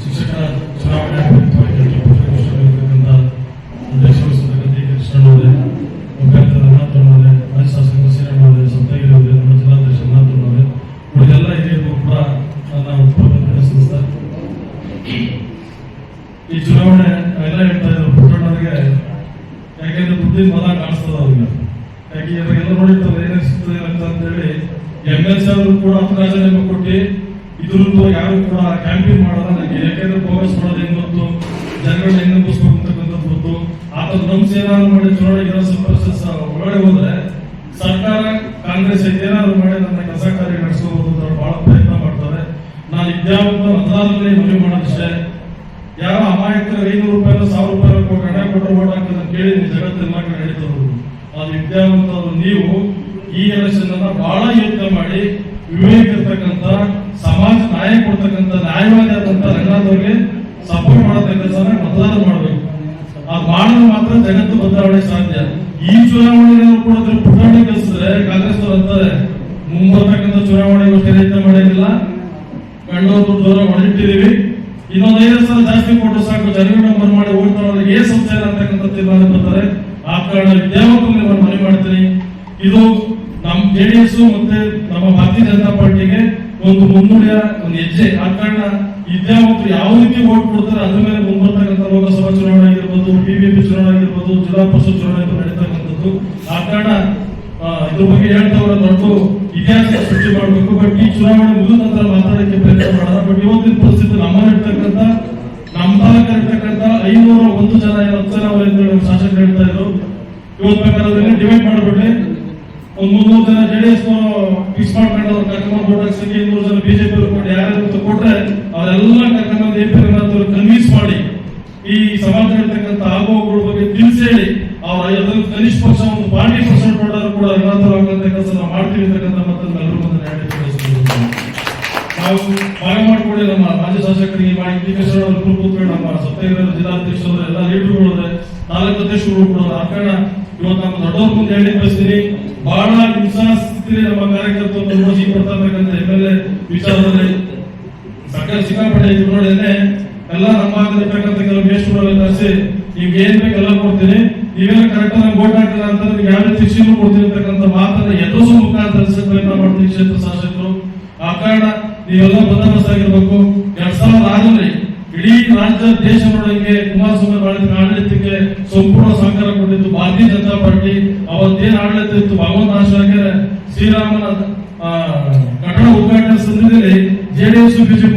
ಶಿಕ್ಷಕರ ಚುನಾವಣೆ ಈ ಚುನಾವಣೆ ಎಲ್ಲ ಹೇಳ್ತಾ ಇದ್ರು ಪುಟ್ಟಣ್ಣವ್ರಿಗೆ ಬುದ್ಧಿ ಮಲ ಕಾಣಿಸ್ತದ ಅವ್ರಿಗೆ ಯಾಕೆ ಎಲ್ಲ ನೋಡಿರ್ತಾರೆ ಏನಿಸ್ತದೆ ಅಂತ ಹೇಳಿ ಎಂ ಎಲ್ ಸಿ ಅವರು ಕೂಡ ಅವಕಾಶ ಕೊಟ್ಟು ಇದ್ರದ್ದು ಯಾರು ಕೂಡ ಕ್ಯಾಂಪೇನ್ ಮಾಡಲ್ಲ ನನಗೆ ಯಾಕೆಂದ್ರೆ ಫೋಕಸ್ ಮಾಡೋದು ಹೆಂಗ್ ಗೊತ್ತು? ಜನಗಳನ್ನ ಹೆಂಗ್ ನಂಬಿಸ್ಬೇಕು ಅಂತಕ್ಕಂಥದ್ದು ಗೊತ್ತು? ಆತ ನಮ್ಮ ಸೇನಾ ಮಾಡಿ ಚುನಾವಣೆ ಪ್ರೊಸೆಸ್ ಒಳಗಡೆ ಹೋದ್ರೆ, ಸರ್ಕಾರ, ಕಾಂಗ್ರೆಸ್ ಏನಾದ್ರು ಮಾಡಿ ನನ್ನ ಕೆಲಸ ಕಾರ್ಯ ನಡೆಸ್ಕೋಬಹುದು ಅಂತ ಬಹಳ ಪ್ರಯತ್ನ ಮಾಡ್ತಾರೆ. ನಾನು ವಿದ್ಯಾವಂತ ಮತದಾರರಲ್ಲಿ ಮನವಿ ಮಾಡೋದಿಷ್ಟೇ. ಯಾರೋ ಅಮಾಯಕರು ಐನೂರು ರೂಪಾಯಿ ಸಾವಿರ ರೂಪಾಯಿ ಹಣ ಕೊಟ್ಟು ಓಟ್ ಹಾಕಿದ್ರೆ ಕೇಳಿ ನೀವು ಜಗತ್ತೆಲ್ಲ ಕಡೆ ನಡೀತದ್ರು ಅದು ವಿದ್ಯಾವಂತರು ನೀವು ಈ ಎಲೆಕ್ಷನ್ ಅನ್ನ ಬಹಳ ಯೋಚನೆ ಮಾಡಿ ವಿವೇಕ ಇರ್ತಕ್ಕಂಥ ನ್ಯಾಯ ಕೊಡ್ತಕ್ಕಂಥ ನ್ಯಾಯವಾದಿ ರಂಗನಾಥವ್ರಿಗೆ ಸಪೋರ್ಟ್ ಮಾಡತಕ್ಕಂಥ ಕೆಲಸನ ಮತದಾರ ಮಾಡಬೇಕು. ಆ ಮಾಡಲು ಮಾತ್ರ ಜಗತ್ತು ಬದಲಾವಣೆ ಸಾಧ್ಯ. ಈ ಚುನಾವಣೆಗೆ ಕೂಡ ಪುಟಾಣಿ ಕಲಿಸಿದ್ರೆ ಕಾಂಗ್ರೆಸ್ ಅವರು ಅಂತಾರೆ ಮುಂಬರ್ತಕ್ಕಂಥ ಚುನಾವಣೆ ಪ್ರಯತ್ನ ಮಾಡಿರಲಿಲ್ಲ ಕಂಡು ದೂರ ಮಾಡಿಟ್ಟಿದೀವಿ ಇನ್ನೊಂದು ಐದು ಸಲ ಜಾಸ್ತಿ ಕೊಟ್ಟು ಸಾಕು ಜನಗಳ ನಂಬರ್ ಮಾಡಿ ಹೋಗ್ತಾರೆ ಏ ಸಂಸ್ಥೆ ಅಂತಕ್ಕಂಥ ತೀರ್ಮಾನ ಬರ್ತಾರೆ ಆ ಕಾರಣ ವಿದ್ಯಾವಂತರಿಗೆ ನಾನು ಮನವಿ ಮಾಡ್ತೀನಿ. ಇದು ನಮ್ಮ ಜೆಡಿಎಸ್ ಮತ್ತೆ ನಮ್ಮ ಭಾರತೀಯ ಜನತಾ ಪಾರ್ಟಿಗೆ ಒಂದು ಮುನ್ನುಡಿಯ ಒಂದು ಹೆಜ್ಜೆ ಆ ಕಾರಣ ವಿದ್ಯಾವಂತರು ಯಾವ ರೀತಿ ಓಟ್ ಕೊಡ್ತಾರೆ ಅದ್ರ ಮೇಲೆ ಮುಂಬರ್ತಕ್ಕಂಥ ಲೋಕಸಭಾ ಚುನಾವಣೆ ಆಗಿರ್ಬೋದು ಬಿಬಿಎಂಪಿ ಚುನಾವಣೆ ಆಗಿರ್ಬೋದು, ಜಿಲ್ಲಾ ಪರಿಷತ್ ಚುನಾವಣೆ ನಡೀತಕ್ಕಂಥದ್ದು. ಆ ಕಾರಣ ಇದ್ರ ಬಗ್ಗೆ ಹೇಳ್ತಾವ್ರ ದೊಡ್ಡ ಇತಿಹಾಸ ಸೃಷ್ಟಿ ಮಾಡಬೇಕು. ಬಟ್ ಈ ಚುನಾವಣೆ ಮುಗಿದ ನಂತರ ಮಾತಾಡಕ್ಕೆ ಪ್ರಯತ್ನ ಮಾಡೋಣ. ಬಟ್ ಇವತ್ತಿನ ಪರಿಸ್ಥಿತಿ ನಮ್ಮಲ್ಲಿ ಇರ್ತಕ್ಕಂಥ, ನಮ್ಮ ಇರ್ತಕ್ಕಂಥ ಐನೂರ ಒಂದು ಜನ ಏನು ಹತ್ತು ಜನ ಅವರಿಂದ ಶಾಸಕರು ಹೇಳ್ತಾ ಇದ್ರು ಇವತ್ತು ಬೇಕಾದ್ರೆ ಡಿವೈಡ್ ಮಾಡ್ಬಿಡ್ಲಿ ಒಂದ್ ಮುನ್ನೂರು ಜನ ಜೆಡಿಎಸ್ ಫಿಕ್ಸ್ ಮಾಡ್ಕೊಂಡು ಅವ್ರು ಕರ್ಕೊಂಡು ಓಟ್ ಸಿಕ್ಕಿ ಇನ್ನೂರು ಜನ ಬಿಜೆಪಿ ಕೊಟ್ಟು ಯಾರ್ಯಾರು ಕೊಟ್ರೆ ಅವರೆಲ್ಲ ಕರ್ಕೊಂಡು ಎ ಪಿ ರಂಗನಾಥ್ ಕನ್ವಿನ್ಸ್ ಮಾಡಿ. ಈ ಸಮಾಜ ಇರ್ತಕ್ಕಂಥ ಆಗೋಗಳ ಬಗ್ಗೆ ತಿಳಿಸಿ ಹೇಳಿ. ಅವ್ರ ಅದನ್ನು ಕನಿಷ್ಠ ಪಕ್ಷ ಒಂದು ಪಾರ್ಟಿ ಪರ್ಸೆಂಟ್ ಮಾಡೋರು ಕೂಡ ರಂಗನಾಥ್ ಕೆಲಸ ನಾವು ಮಾಡ್ತೀವಿ ಅಂತಕ್ಕಂಥ ಮತ್ತೊಂದು ಎಲ್ಲರೂ ನ್ಯಾಯ ನಾವು ಭಾಗ ಮಾಡಿಕೊಡಿ ನಮ್ಮ ರಾಜ್ಯ ಶಾಸಕರಿಗೆ ಡಿ ಅವರು ಕೂತ್ಕೊಂಡು ನಮ್ಮ ಸತ್ಯಗಿರಿ ಜಿಲ್ಲಾಧ್ಯಕ್ಷರು ಎಲ್ಲ ಲೀಡರ್ಗಳು ತಾಲೂಕು ಅಧ್ಯಕ್ಷರು ಕೂಡ ಆ ಕಾರಣ ಇವತ್ತು ನಮ್ಮ ದೊಡ್ಡವ್ರ ಮುಂದೆ ಹೇಳಿ ಬಯಸ್ತೀನಿ ಬಹಳ ಹಿಂಸಾ ಸ್ಥಿತಿ ನಮ್ಮ ಕಾರ್ಯಕರ್ತರು ಮೋಜಿ ಕೊಡ್ತಾ ಇರ್ತಕ್ಕಂಥ ಎಂ ಎಲ್ ಎ ವಿಚಾರದಲ್ಲಿ ಸಕಲ ಸಿಕ್ಕಾಪಟ್ಟೆ ಎಲ್ಲ ನಮ್ಮ ಆಗಿರ್ತಕ್ಕಂಥ ಕೆಲವು ಮೇಷ್ಟ್ರುಗಳೆಲ್ಲ ತರಿಸಿ ನಿಮ್ಗೆ ಏನ್ ಬೇಕು ಎಲ್ಲ ಕೊಡ್ತೀನಿ. ನೀವೆಲ್ಲ ಕರೆಕ್ಟ್ ಆಗಿ ವೋಟ್ ಹಾಕಿಲ್ಲ ಅಂತ ನಿಮ್ಗೆ ಯಾವ ರೀತಿ ಶಿಕ್ಷಣ ಕೊಡ್ತೀನಿ ಅಂತಕ್ಕಂಥ ಮಾತನ್ನ ಎದುರಿಸೋ ಮುಖಾಂತರ ಪ್ರಯತ್ನ ಮಾಡ್ತೀವಿ ಕ್ಷೇತ್ರ ಶಾಸಕರು. ಆ ಕಾರಣ ನೀವೆಲ್ಲ ಬಂದೋಬಸ್ತ್ ಆಗಿರ್ಬೇಕು. ಎರಡ್ ಸಾವಿರದ ಇಡೀ ರಾಜ್ಯ ದೇಶ ನೋಡಂಗೆ ಕುಮಾರಸ್ವಾಮಿ ಮಾಡಿದ ಆಡಳಿತಕ್ಕೆ శ్రీరామ కఠిన ఉద్ఘాటన సందర్భంలో జేడీఎస్ బీజేపీ